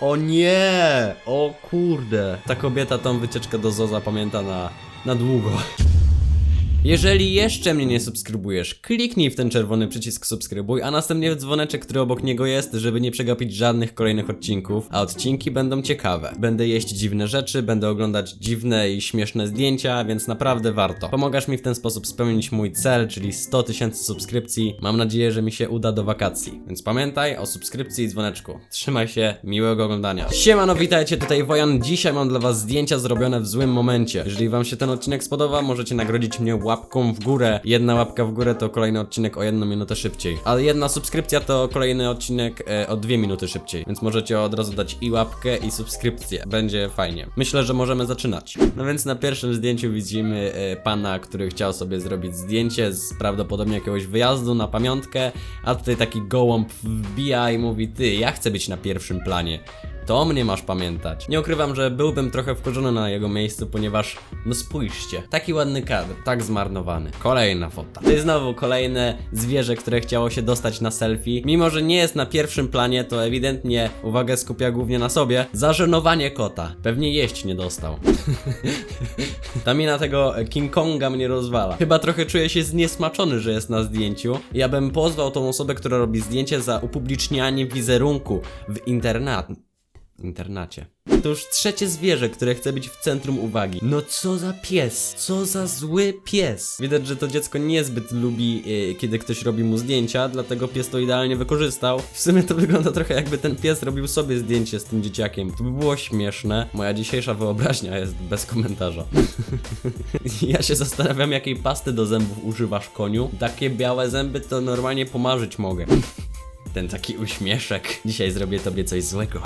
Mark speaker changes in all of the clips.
Speaker 1: O nie! O kurde! Ta kobieta tą wycieczkę do zoo zapamięta na, na długo. Jeżeli jeszcze mnie nie subskrybujesz, kliknij w ten czerwony przycisk subskrybuj, a następnie w dzwoneczek, który obok niego jest, żeby nie przegapić żadnych kolejnych odcinków, a odcinki będą ciekawe. Będę jeść dziwne rzeczy, będę oglądać dziwne i śmieszne zdjęcia, więc naprawdę warto. Pomagasz mi w ten sposób spełnić mój cel, czyli 100 tysięcy subskrypcji. Mam nadzieję, że mi się uda do wakacji. Więc pamiętaj o subskrypcji i dzwoneczku. Trzymaj się, miłego oglądania. Siemano, witajcie, tutaj Wojan. Dzisiaj mam dla was zdjęcia zrobione w złym momencie. Jeżeli wam się ten odcinek spodoba, możecie nagrodzić mnie łapką w górę. Jedna łapka w górę to kolejny odcinek o jedną minutę szybciej. Ale jedna subskrypcja to kolejny odcinek e, o dwie minuty szybciej. Więc możecie od razu dać i łapkę, i subskrypcję. Będzie fajnie. Myślę, że możemy zaczynać. No więc na pierwszym zdjęciu widzimy e, pana, który chciał sobie zrobić zdjęcie z prawdopodobnie jakiegoś wyjazdu na pamiątkę, a tutaj taki gołąb wbija i mówi: Ty, ja chcę być na pierwszym planie. To mnie masz pamiętać. Nie ukrywam, że byłbym trochę wkurzony na jego miejscu, ponieważ, no spójrzcie, taki ładny kadr, tak zmarnowany. Kolejna fota. To jest znowu kolejne zwierzę, które chciało się dostać na selfie. Mimo, że nie jest na pierwszym planie, to ewidentnie uwagę skupia głównie na sobie. Zażenowanie kota. Pewnie jeść nie dostał. Ta mina tego King Konga mnie rozwala. Chyba trochę czuję się zniesmaczony, że jest na zdjęciu. Ja bym pozwał tą osobę, która robi zdjęcie za upublicznianie wizerunku w internat internacie. To już trzecie zwierzę, które chce być w centrum uwagi. No co za pies? Co za zły pies? Widać, że to dziecko niezbyt lubi, e, kiedy ktoś robi mu zdjęcia, dlatego pies to idealnie wykorzystał. W sumie to wygląda trochę jakby ten pies robił sobie zdjęcie z tym dzieciakiem. To by było śmieszne. Moja dzisiejsza wyobraźnia jest bez komentarza. ja się zastanawiam, jakiej pasty do zębów używasz, koniu. Takie białe zęby to normalnie pomarzyć mogę. Ten taki uśmieszek. Dzisiaj zrobię tobie coś złego.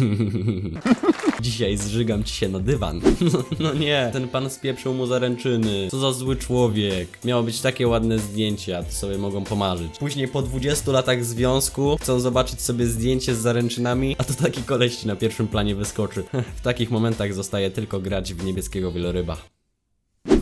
Speaker 1: Dzisiaj zżygam ci się na dywan. No, no nie, ten pan spieprzył mu zaręczyny. Co za zły człowiek. Miało być takie ładne zdjęcie, a to sobie mogą pomarzyć. Później po 20 latach związku chcą zobaczyć sobie zdjęcie z zaręczynami, a to taki koleś na pierwszym planie wyskoczy. W takich momentach zostaje tylko grać w niebieskiego wieloryba.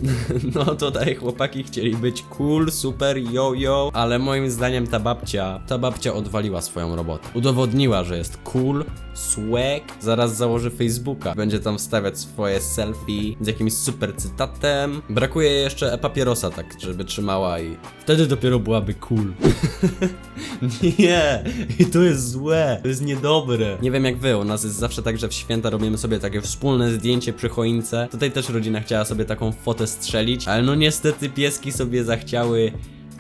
Speaker 1: No tutaj chłopaki chcieli być cool, super, yo-yo, ale moim zdaniem ta babcia, ta babcia odwaliła swoją robotę. Udowodniła, że jest cool, swag, zaraz założy Facebooka. Będzie tam wstawiać swoje selfie z jakimś super cytatem. Brakuje jeszcze papierosa tak, żeby trzymała i wtedy dopiero byłaby cool. Nie, i to jest złe, to jest niedobre. Nie wiem jak wy, u nas jest zawsze tak, że w święta robimy sobie takie wspólne zdjęcie przy choince. Tutaj też rodzina chciała sobie taką fotę strzelić, ale no niestety pieski sobie zachciały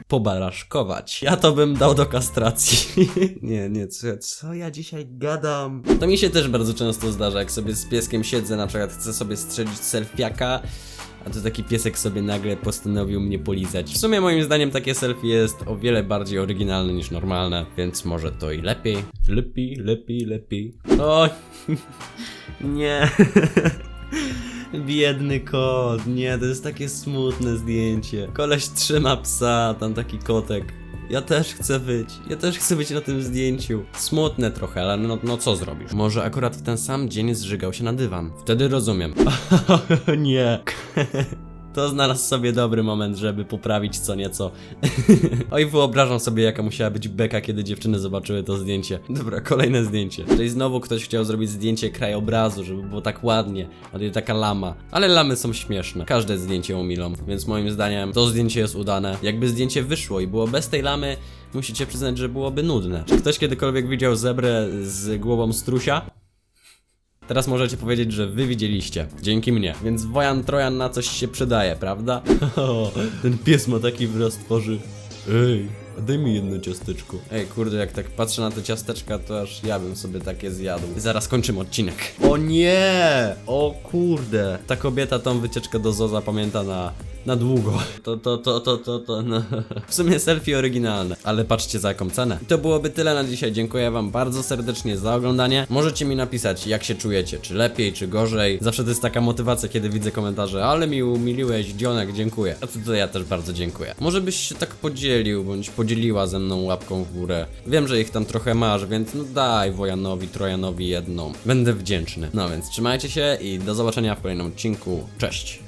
Speaker 1: pobaraszkować. Ja to bym dał do kastracji. nie, nie, co, co ja dzisiaj gadam? To mi się też bardzo często zdarza, jak sobie z pieskiem siedzę, na przykład chcę sobie strzelić selfiaka, a to taki piesek sobie nagle postanowił mnie polizać. W sumie moim zdaniem takie selfie jest o wiele bardziej oryginalne niż normalne, więc może to i lepiej. Lepiej, lepiej, lepiej. O, nie. Biedny kot, nie, to jest takie smutne zdjęcie. Koleś trzyma psa, tam taki kotek. Ja też chcę być, ja też chcę być na tym zdjęciu. Smutne trochę, ale no, no co zrobisz? Może akurat w ten sam dzień zżygał się na dywan. Wtedy rozumiem. nie. To znalazł sobie dobry moment, żeby poprawić co nieco. Oj, wyobrażam sobie, jaka musiała być beka, kiedy dziewczyny zobaczyły to zdjęcie. Dobra, kolejne zdjęcie. Tutaj znowu ktoś chciał zrobić zdjęcie krajobrazu, żeby było tak ładnie. A tutaj taka lama. Ale lamy są śmieszne. Każde zdjęcie umilą, więc moim zdaniem to zdjęcie jest udane. Jakby zdjęcie wyszło i było bez tej lamy, musicie przyznać, że byłoby nudne. Czy ktoś kiedykolwiek widział zebrę z głową strusia? Teraz możecie powiedzieć, że wy widzieliście. Dzięki mnie. Więc Wojan Trojan na coś się przydaje, prawda? Ten pies ma taki wyraz twarzy. Ej, daj mi jedno ciasteczko. Ej, kurde, jak tak patrzę na te ciasteczka, to aż ja bym sobie takie zjadł. Zaraz kończymy odcinek. O nie! O kurde! Ta kobieta tą wycieczkę do zoo zapamięta na, na długo. To, to, to, to, to, to, no. W sumie selfie oryginalne, ale patrzcie za jaką cenę. I to byłoby tyle na dzisiaj. Dziękuję wam bardzo serdecznie za oglądanie. Możecie mi napisać, jak się czujecie, czy lepiej, czy gorzej. Zawsze to jest taka motywacja, kiedy widzę komentarze, ale mi umiliłeś, dzionek, dziękuję. A to ja też bardzo dziękuję. Może byś się tak podzielił, bądź podzieliła ze mną łapką w górę. Wiem, że ich tam trochę masz, więc no daj Wojanowi, Trojanowi jedną. Będę wdzięczny. No więc trzymajcie się i do zobaczenia w kolejnym odcinku. Cześć!